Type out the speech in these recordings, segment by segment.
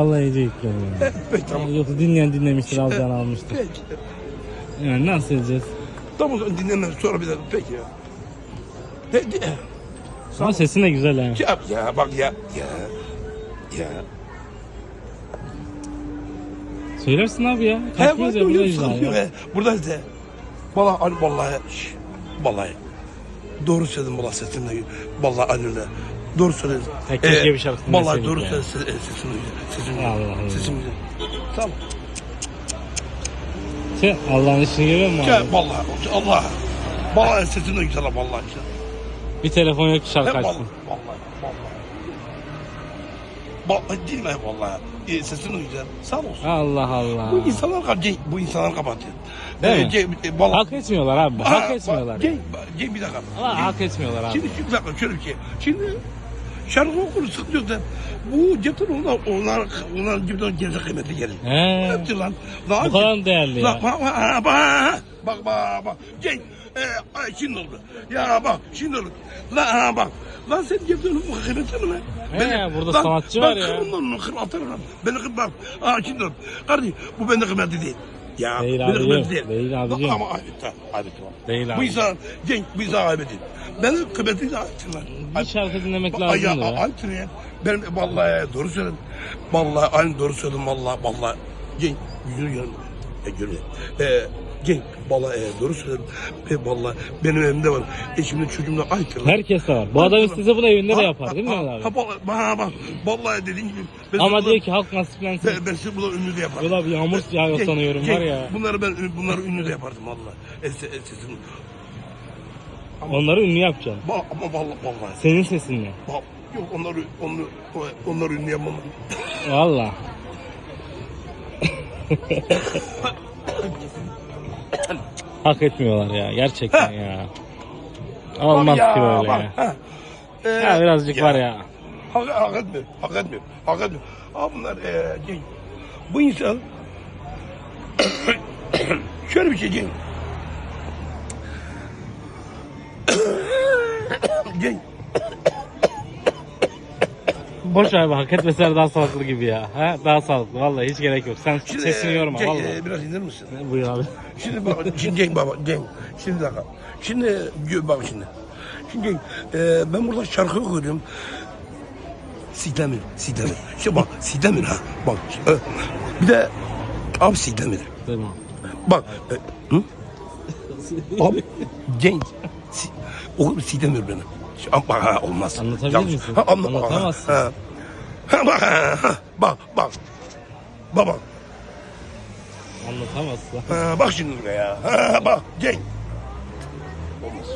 Vallahi iyice yani. Peki tamam. Yoksa dinleyen dinlemiştir alacağını almıştır. Peki. Yani nasıl edeceğiz? Tamam o zaman dinlemem sonra bir daha. Peki ya. De, de. Ama sesin de güzel ha. Ya, ya bak ya. Ya. Ya. Söylersin abi ya. He Kalkmaz ya burada yok icra sıkıntı yok. ya. he. Buradayız de. Valla hani vallahi. şş, Vallahi. Doğru söyledin valla sesimle. Vallahi annemle. Doğru söyledin. Ya keşke bir şarkısını Vallahi doğru ya. söyledin. Ses- e, Sesim güzel. Allah güzel. Allah. Sesim güzel. Tamam. Sen Allah'ın işini görüyor musun abi? vallahi. Allah. Vallahi sesim de güzel ha, vallahi güzel. Bir telefon yok ki şarkı vallahi. açsın. Vallahi. Vallahi. Vallahi değil mi vallahi? E, sesin de güzel. Sağ olsun. Allah Allah. Bu insanlar kapatıyor. Bu insanlar kapatıyor. Değil Ee, mi? Cenk, e, vallahi- Hak etmiyorlar abi. Ha, Hak etmiyorlar. Cenk, Cenk bir dakika. Cenk, hak etmiyorlar abi. Şimdi şimdi bir dakika şöyle bir şey. Şimdi şarkı okuru sıkıyor da bu cepten onlar onlar onlar cepten gerisi kıymetli gelir. He. Yaptı lan? Lan Bu kadar değerli Lan ya? bak bak bak bak bak bak Cenk e, ay şimdi oldu. Ya bak şimdi oldu. Lan ha, bak. Lan sen cepten bu kıymetli mi lan? He, burada sanatçı var ya. Ben kırmam onu kır atarım lan. Beni kır bak. Aa şimdi oldu. Kardeşim bu bende kıymetli değil. Ya Değil abicim, kıymetli değil abicim. Ama ayıp tamam. Ayıp tamam. Değil Bu abi. insan Cenk bu insan ayıp değil. Benim kıymetli de ayıptır Bir şarkı dinlemek lazım ya da ya. Benim vallahi doğru söyledim. Vallahi aynı doğru söyledim vallahi vallahi. Cenk yüzünü görmüyor. E, görmüyor. E, Cenk vallahi e, doğru söyledim. E, vallahi benim evimde var. Eşimle çocuğumla ayıptır. lan. Herkes de var. Bu adam istese bunu evinde de yapar değil mi ha, abi? Ha, vallahi, ha, bak, vallahi dediğin gibi. Ben Ama size diyor ki halk nasiplensin. Ben, ben size bunu ünlü de yaparım. Yola bir yağmur yağıyor sanıyorum var ya. Bunları ben bunları ünlü de yapardım vallahi. Es, es, sesim. Onları ünlü yapacaksın. Ba- ama vallahi vallahi. Senin sesinle. Ba- Yok onları onları onları ünlü yapmam. Valla. Hak etmiyorlar ya. Gerçekten ya. Olmaz ki böyle bak, ya. ha. Ee, Ya birazcık var ya. Hak, hak etmiyor, hak etmiyor, hak etmiyor. Ama bunlar e, bu insan şöyle bir şey Cenk. Cenk, Boş be, hak etmeseler daha sağlıklı gibi ya. Ha? Daha sağlıklı vallahi hiç gerek yok. Sen şimdi, sesini yorma Cenk, vallahi. e, biraz indir misin? Buyur abi. Şimdi bak, şimdi Cenk baba, Cenk, şimdi bir dakika. Şimdi gö- bak şimdi. Şimdi Cenk, e, ben burada şarkı okuyorum. Sidemir, Sidemir. Şimdi bak, Sidemir ha. Bak, e, bir de abi Sidemir. Tamam. Bak, e, hı? Abi, Cenk, si, o Sidemir benim. Ama bak, ha, olmaz. Anlatabilir Yanlış. misin? Ha, anla- Anlatamazsın. Ha, ha, bak, ha, ha, bak, bak. Baba, Anlatamazsın. ha, bak şimdi buraya. Ha, bak, Cenk. Olmaz.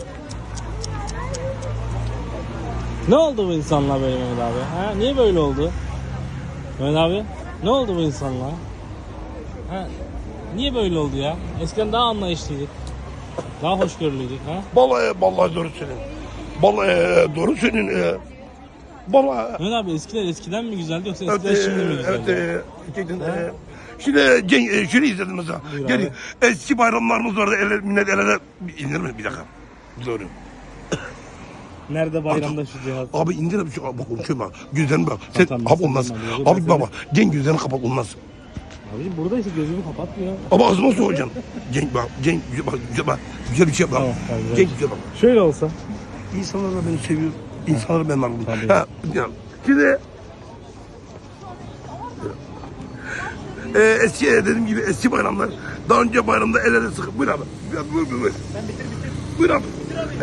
Ne oldu bu insanlar böyle Mehmet abi? Ha? Niye böyle oldu? Mehmet abi? Ne oldu bu insanlar? Ha? Niye böyle oldu ya? Eskiden daha anlayışlıydık. Daha hoşgörülüydük ha? Vallahi, vallahi doğru söylüyorsun. Vallahi e, doğru söylüyorsun. E, vallahi. Mehmet abi eskiler eskiden mi güzeldi yoksa Evet, eskiler e, şimdi mi evet, güzeldi? e, gerçekten, e, Şimdi Cenk, e, şunu izledim mesela. Buyur abi. eski bayramlarımız vardı. El, millet el ele... İndir mi? Bir dakika. Doğru. Nerede bayramda şu cihaz? Abi indir abi. şu- Bak konuşuyorum bak. Gözlerini bak. Sen, Tamam, abi sen olmaz. tamam, ben Abi baba. Cenk gözlerini kapat olmaz. Abi burada işte gözümü kapatmıyor. Ama ağzıma soğuyacaksın. Cenk bak. Güzel bak. Güzel bak. Güzel bir şey yap. bak. Tamam, tamam, güzel. Cenk güzel bak. Şöyle olsa. İnsanlar da beni seviyor. İnsanlar ben varım. Tabii. Ha, ya. Şimdi e, eski dediğim gibi eski bayramlar. Daha önce bayramda el ele sıkıp buyur abi. Buyur buyur buyur. Ben bitir bitir. Buyur abi.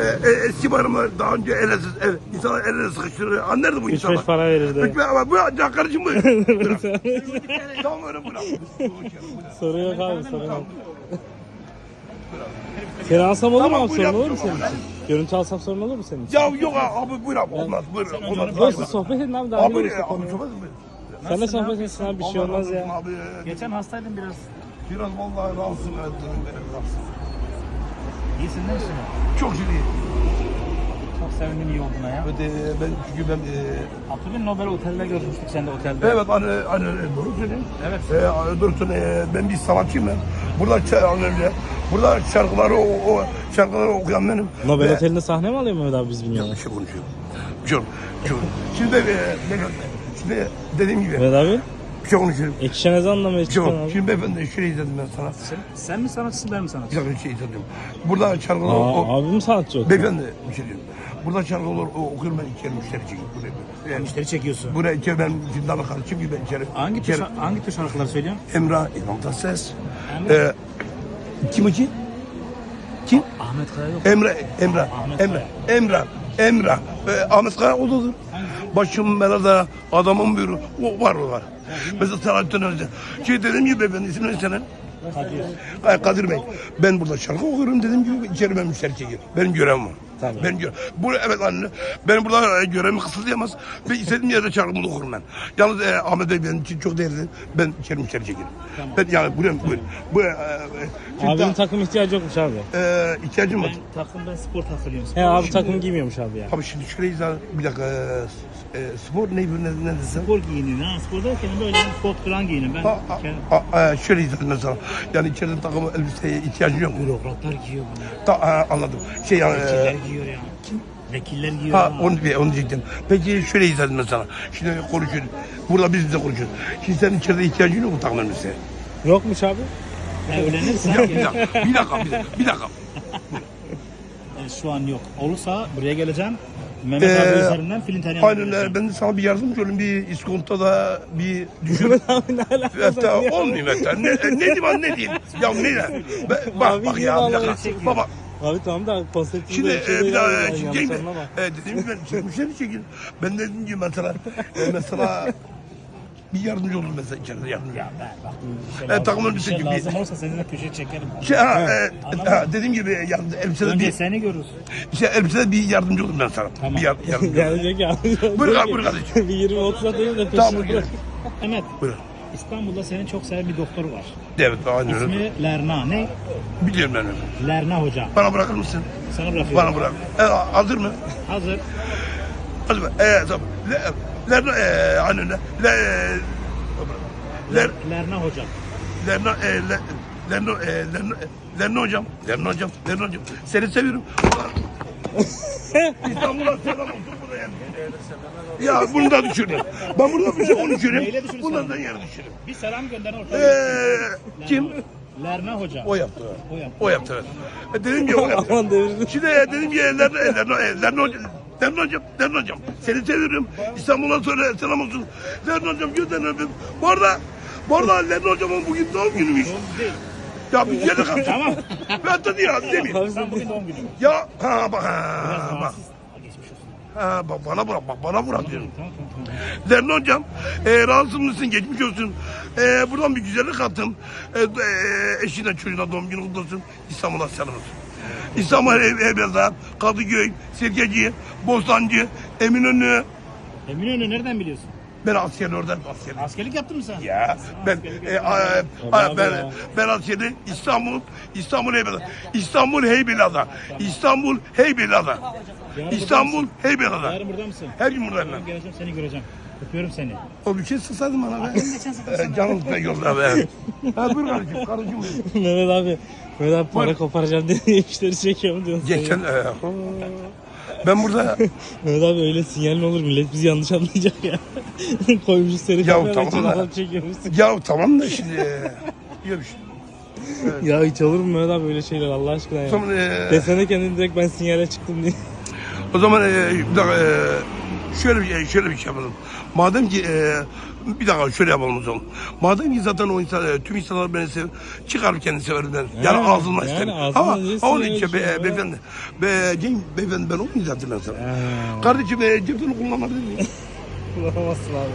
E, e, eski bayramlar daha önce el ele el, insanlar el ele sıkıştırır. Ha, nerede bu 3-5 insanlar? para verirdi. Üç beş ama buyur can kardeşim buyur. buyur abi. tamam öyle buyur abi. Soru yok abi sorun yok. Seni alsam olur mu Tamam, abi buyur sorun abi, olur mu senin tamam. için? Görüntü alsam sorun olur mu senin için? Ya yok abi buyur abi olmaz buyur. Olmaz. Bir sohbet edin abi daha Abi şey abi konu. sohbet mi? Sen de sohbet etsin abi bir şey Allah olmaz razı olsun ya. Abi. Geçen hastaydım biraz. Biraz vallahi rahatsızım evet canım benim rahatsızım. İyisin değil misin? Çok iyi. Çok sevindim iyi olduğuna ya. Evet, e, ben çünkü ben e, Hatırlıyorsun Nobel otelde görüşmüştük sen de otelde. evet hani hani doğru söylüyorsun. Evet. E, doğru söylüyorsun. E, ben bir sanatçıyım ben. Burada ç- az önce burada şarkıları o, o şarkıları okuyan benim. Nobel Ve- Oteli'nde sahne mi alıyor Mehmet abi biz bilmiyoruz. Yanlış şey konuşuyorum. Çok, çok. Şimdi e, ne- şimdi dediğim gibi Mehmet abi Bir şey konuşayım. Ekşen ezanla mı Bir bak. abi? Şimdi beyefendi şöyle izledim ben sana. Sen, sen mi sanatçısın ben mi Bir sanatçıyım? dakika şey izledim. Burada şarkılar... Aa, o- abim sanatçı yok. Beyefendi bir şey diyorum. Burada şarkılar o- okuyorum ben içeri müşteri çekeyim. Buraya, yani, Müşteri çekiyorsun. buraya içeri ben ana kardeşim gibi ben içeri. Hangi tür, içeri, hangi tür şarkılar söylüyorsun? Emrah, Tatlıses. Ahmet. Ee, kim o kim? Kim? Ahmet Kaya yok. Emre, Emrah, Ahmet Emre, Emrah, Emrah. Ee, Ahmet Kaya o dadır. Başım belada, adamın bir o var o var. Mesela sanatçıdan önce. Şey dedim gibi isim ne senin? Kadir. Ay, Kadir Bey, ben burada şarkı okuyorum dediğim gibi içeri ben müşteri çekiyorum. Benim görevim var. Tabii. Ben gö bu evet anne. Ben burada e, görevimi kısıtlayamaz. Ve istediğim yerde şarkımı da okurum ben. Yalnız e, Ahmet Bey benim için çok değerli. Ben içeri müşteri çekerim. Ben yani buyurun buyurun. Bu e, e, şimdi Abinin daha- takım ihtiyacı yokmuş abi. e, ihtiyacım var. Ben takım ben spor takılıyorum. He abi takım giymiyormuş abi ya. Abi şimdi şurayı izah bir dakika. E, e, spor ne ne, ne desem? Spor giyiniyorum. Ha, spor derken böyle kot kıran giyiniyorum. Ben Ha, ha, kendim- ha, e, şöyle izah mesela. Yani içeride takım elbiseye ihtiyacın yok mu? Bürokratlar giyiyor bunu. Ta, ha, anladım. Şey yani. e, Vekiller giyiyor ya. Kim? Vekiller giyiyor. Ha ha. onu, onu diyecektim. Peki şöyle edeyim sana. Şimdi konuşuyoruz. Burada biz de konuşuyoruz. Şimdi senin içeride ihtiyacın yok mu takım elbiseye? Yokmuş abi. Ya evlenirsen Bir dakika, bir dakika, bir dakika, bir dakika. Bir dakika. E, şu an yok. Olursa buraya geleceğim. Mehmet Ee, abi üzerinden Filinter'i Aynen öyle. Ben de sana bir yardımcı olayım. Bir iskontoda bir düşün. Mehmet abi ne alakası Hatta var? olmuyor hatta. Ne, ne diyeyim ne diyeyim? Ya ne ne? Ben- Bak Abi bak ya bir dakika. çekiyor? Baba Abi tamam da konseptinde Şimdi bir şey e, bir daha e, yani şimdi yanlış değil mi? anlama. E, gibi ben çekmişler çekin. Ben dedim ki mesela e, mesela bir yardımcı olur mesela içeride yardımcı. Ya ben bak. Bir şey E, lazım- takım bir elbise şey gibi. lazım olursa seni de köşeye çekerim. Şey, ha, e, ha, dediğim gibi yardım, elbisede Önce bir, seni görürüz. şey, elbisede bir yardımcı olurum ben sana. Tamam. Bir yar, yardımcı diyor ki abi. Buyur abi, buyur kardeşim. Bir 20-30 atayım da Tamam, peşini buyur. Mehmet, Buyurun. İstanbul'da seni çok seven bir doktor var. Evet aynen öyle. İsmi Lerna. Ne? Biliyorum ben öyle. Lerna Hoca. Bana bırakır mısın? Sana bırakıyorum. Bana bırak. E, hazır mı? Hazır. Hazır mı? E, tamam. Le, le, e, aynen öyle. Le, le, Lerna Hoca. Lerno, e, le, Lerno, e, Lerno, e, Lerno hocam, Lerno hocam, Lerno hocam. Seni seviyorum. İstanbul'a selam olsun buraya. Ya bunu da düşürdüm. Ben burada bir şey onu düşürürsün? Bundan da yere düşüreyim. Bir selam gönder ortaya. Eee kim? Lerna Hoca. O yaptı. O yaptı. O yaptı. E, dedim ki o yaptı. Şimdi e, dedim ki e, Lerno, e, Lerno, Lerno hocam. Lerno hocam. Seni seviyorum. İstanbul'a söyle selam olsun. Lerno hocam gözlerini öpeyim. Bu arada, bu arada Lerno hocamın bugün doğum günüymüş. Ya bir yere kalk. Tamam. Ben de değil? Abi Sen sen bugün doğum günün. Ya ha bak ha, bak. Ha, bak bana bırak bak bana bırak diyorum. Tamam tamam tamam. Derli hocam e, rahatsız mısın geçmiş olsun. E, buradan bir güzellik attım. E, e, eşine çocuğuna doğum günü kutlu olsun. İstanbul'a selam olsun. İstanbul Eybez'de, Kadıköy, Sirkeci, Bostancı, Eminönü. Eminönü nereden biliyorsun? Ben asker oradan asker. Askerlik yaptın mı sen? Ya ben e, a, Abi a, ben ben askeri İstanbul İstanbul Heybeliada. İstanbul Heybeliada. İstanbul Heybeliada. İstanbul Heybeliada. Yarın burada mısın? Her gün buradayım ben. Geleceğim seni göreceğim. Öpüyorum seni. O bir şey sıksaydın bana be. Ee, Canım pek yok da be. Ha buyur kardeşim, kardeşim buyur. Mehmet abi. Abi para koparacağım diye işleri çekiyorum diyorsun. Geçen, e, ben burada, Mehmet abi öyle sinyal mi olur millet bizi yanlış anlayacak ya. Koymuşuz seni Ya tamam için da- adam çekiyormuşsun. ya tamam da şimdi, e, ya bir şey. Ya hiç olur mu Mehmet abi öyle şeyler Allah aşkına O ya. zaman, e, Desene kendin direkt ben sinyale çıktım diye. o zaman e, bir dakika, e, şöyle bir, şöyle bir şey yapalım. Madem ki, e, bir dakika şöyle yapalım o zaman. Madem ki zaten o insan, e, tüm insanlar beni sever, çıkar kendini severim ben. Yani, Yani, ağzımdan yani isterim. ağzından Ama onun için be, ya. beyefendi, be, Cenk, beyefendi ben olmayayım zaten ben sana. Ha. Kardeşim e, cebini kullanabilir miyim? Kullanamazsın abi.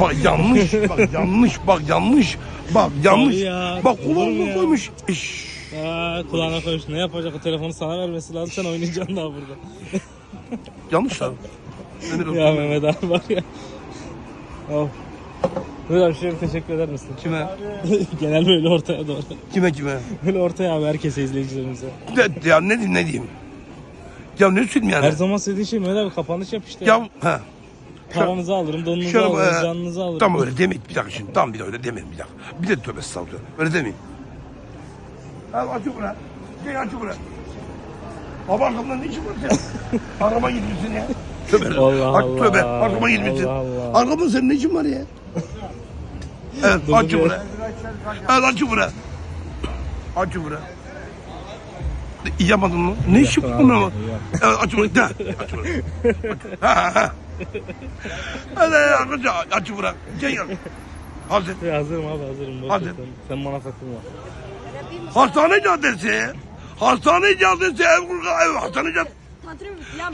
Bak yanlış, bak yanlış, bak yanlış, bak yanlış. Ya, bak kulağına koymuş. İş. Aa, kulağına koymuş. Ne yapacak o telefonu sana vermesi lazım. Sen oynayacaksın daha burada. Yanlış abi. Ya. Mehmet abi var ya. Of. Mehmet abi şöyle bir teşekkür eder misin? Kime? Genel böyle ortaya doğru. Kime kime? Böyle ortaya abi herkese izleyicilerimize. De, ya ne diyeyim ne diyeyim? Ya ne söyleyeyim yani? Her zaman söylediğin şey Mehmet abi kapanış yap işte. Ya ha. Paranızı alırım, donunuzu Şöyle alırım, e, canınızı alırım. Tam öyle demeyin bir dakika şimdi. Tam bir de öyle demeyin bir dakika. Bir de tövbe estağfurullah. Öyle demeyin. Abi aç bura. Gel aç bura. Baba arkamdan ne işin var senin? Araba gidiyorsun ya. Tövbe. Allah Allah. Tövbe. Arkama girmişsin. Allah Allah. Arkamda senin ne işin var ya? Evet dur. bura. Evet açı bura. Açı bura. Yamadın mı? Ne işin var bunun? Evet açı bura. De. Bura. Açı- Ha ha ha. Hadi arkadaşlar açı bura. Gel gel. Hazır. Hazırım abi hazırım. Ver Sen, sen bana takılma. Hastane caddesi. Hastane caddesi ev kurga ev hastane caddesi.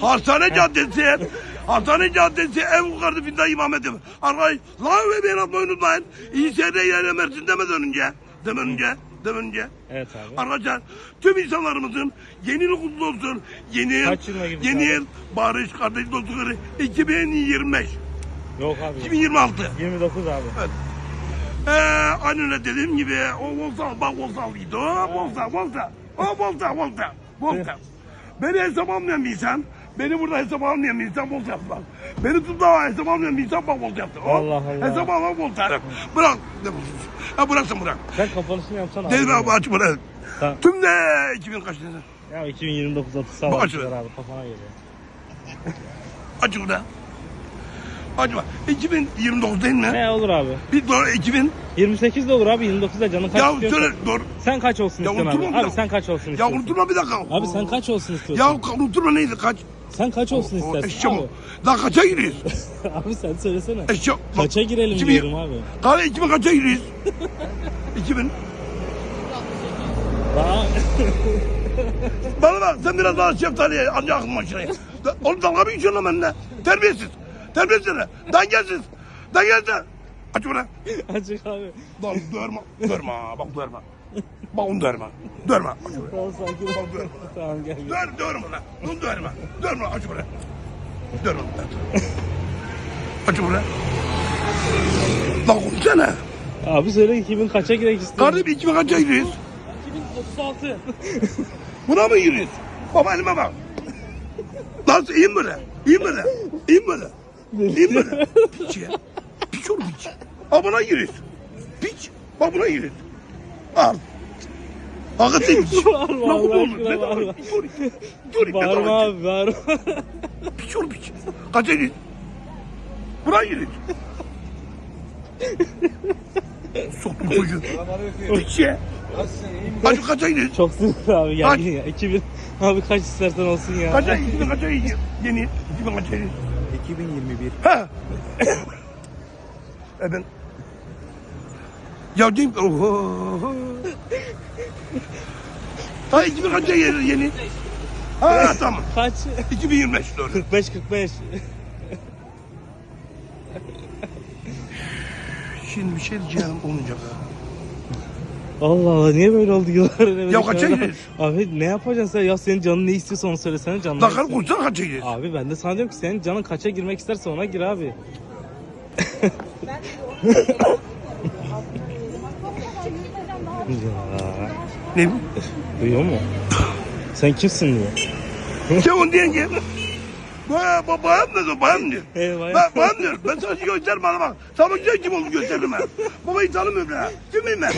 Hastane caddesi. Hastane caddesi ev yukarıda Fida İmam Hatip. Arkadaş la ve ben atmayı unutmayın. İyi seyre yerine Mersin demeden önce. Demeden önce. Demeden önce. Evet abi. Arkadaşlar tüm insanlarımızın yeni yıl kutlu olsun. Yeni yıl, Kaç yılına girdik yeni abi? yıl barış kardeş dostlukları 2025. Yok abi. 2026. 29 abi. Ee, aynen öyle dediğim gibi o Volta, bak Volta'lıydı o Volta, Volta, o Volta, Volta, Volta. Beni hesap almayan bir insan, beni burada hesap almayan bir insan Volta yaptı bak. Beni tutma hesap almayan bir insan bak Volta yaptı. O, Allah Allah. Hesap almayan Volta. Bırak. Ha bıraksın bırak. Sen kapanışını yapsana Dedim abi. abi aç bırak. Tamam. Tüm de 2000 kaç dedin? Ya 2029 30 sağ Bu ol. açılır. abi kafana geliyor. Aç burada. Acaba 2029 değil mi? Ne olur abi. Bir doğru 2000. 28 de olur abi 29'da canın kaç Ya söyle doğru. Sen kaç olsun Ya istiyorsun abi? Abi sen kaç olsun Ya istiyorsun? unutma bir dakika. Abi sen kaç olsun istiyorsun? Ya unutma neydi kaç? Sen kaç olsun O istersin eşya abi? Daha kaça giriyoruz? abi sen söylesene. Eşya. Kaça girelim İki bin- diyorum abi. Kahve 2000 kaça giriyoruz? 2000. Daha... Bana bak sen biraz daha şeftaliye anca aklım başına. Oğlum dalga mı geçiyorsun lan benimle? Terbiyesiz. Terbiyesiz ne? Dengesiz. Dengesiz. Aç bırak. Açık abi. Lan dörme. Dörme. Bak dörme. Bak onu dörme. Dörme. Aç bırak. Tamam sakin ol. Bak dörme. Tamam gel. Dör, dörme lan. Bunu dörme. Dörme aç bırak. Dörme. Aç bırak. Lan konuşsana. Abi söyle 2000 kaça girek istiyorsun? Kardeşim 2000 kaça giriyoruz? 2036. Buna mı giriyoruz? Baba elime bak. Nasıl iyiyim böyle? İyiyim böyle. İyiyim böyle. İyiyim böyle. Piç ya. Piç oğlum piç. Ha buna giriyoruz. Piç. Bak buna giriyoruz. Al. Hakikaten piç. Bağırma Lan Allah bu oğlum. Ne bağırma. var? Dur. Dur. Bağırma abi bağırma. Piç oğlum piç. Kaça giriyoruz? Buna giriyoruz. Soktum çocuğu. Piç ya. Hadi kaça giriyoruz? Çok sinirli abi Kaç? ya. 2000 abi kaç istersen olsun ya. Kaça? 2000 kaça giriyoruz? Yeni. 2000 kaça giriyoruz? 2021. Ha. e ben... Ya değil Oho. Ha 2000 kaça gelir yeni? Ha tamam. Kaç? 2025 doğru. 45 45. Şimdi bir şey diyeceğim olmayacak ha. Allah Allah niye böyle oldu yılların evvel? Ya kaça? Abi ne yapacaksın sen? Ya senin canın ne istiyorsa onu söylesene canın. Dakar konuşsana kaça giriyoruz? Abi ben de sana diyorum ki senin canın kaça girmek isterse ona gir abi. ya, Ne bu? duyuyor mu? Sen kimsin diyor. Sen onu diyen ki. Baya ba, bayan ne diyor bayan diyor. Ee, bayan. Ben bayan diyor. Ben sana şey gösterme bana bak. Sana güzel kim olduğunu gösteririm ben. Babayı tanımıyorum ben. Kimim ben?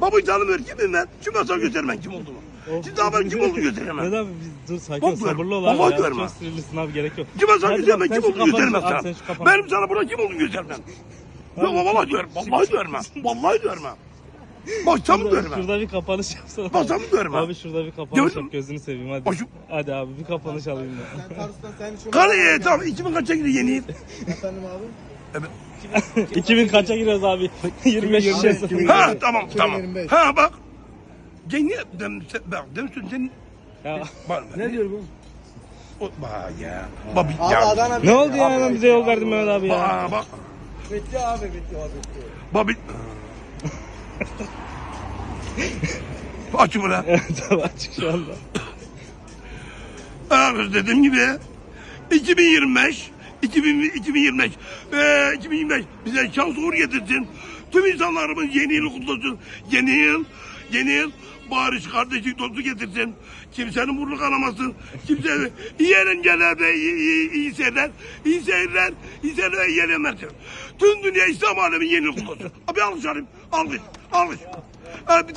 Babayı tanımıyorum. Kimim ben? Sana gösteririm ben kim olduğumu. Şimdi daha ben kim olduğunu gösteririm ben. Neden abi biz dur sakin ol Bak sabırlı ol abi Bak ya. diyorum Çok sinirlisin abi gerek yok. Kime sana Hadi göstermem bak, kim sen şu olduğunu göstermem kafanı- sana. Abi sen şu kafanı- Benim sana burada kim olduğunu göstermem. Yok vallahi diyorum. Vallahi ben. Vallahi diyorum ben. Bak sen mi diyorum ben? Şurada bir kapanış yapsana. Bak sen mi diyorum ben? Abi şurada bir kapanış Gördün yap gözünü seveyim hadi. Şu- Hadi abi bir kapanış alayım ben. Karı tamam 2000 kaça gidiyor yeni yıl? Efendim abi? 2000 kaça giriyoruz abi? 25 şişesi. Ha tamam tamam. 2025. Ha bak. Gene dem bak demsin sen Ya, bak ne diyor bu? o bak ya. Bak bir Abi ya. Adana Ne oldu ya hemen bize yol verdin Mehmet abi ya? Bak bak. Bitti abi bitti abi bitti. Bak bir. Aç bırak. Evet abi açık şu anda. Evet dediğim gibi 2025 2000, 2025 ee, 2025 bize şans uğur getirsin. Tüm insanlarımız yeni yıl kutlu olsun. Yeni yıl, yeni yıl barış, kardeşlik, dostluk getirsin. Kimsenin burnu kanamasın. Kimse iyi eğlenceler ve iyi, iyi, iyi seyirler, iyi seyirler, iyi seyirler ve iyi eğlenmeler. Tüm dünya İslam alemi yeni olsun. Abi alkış alayım, alkış, alkış. Ee, bir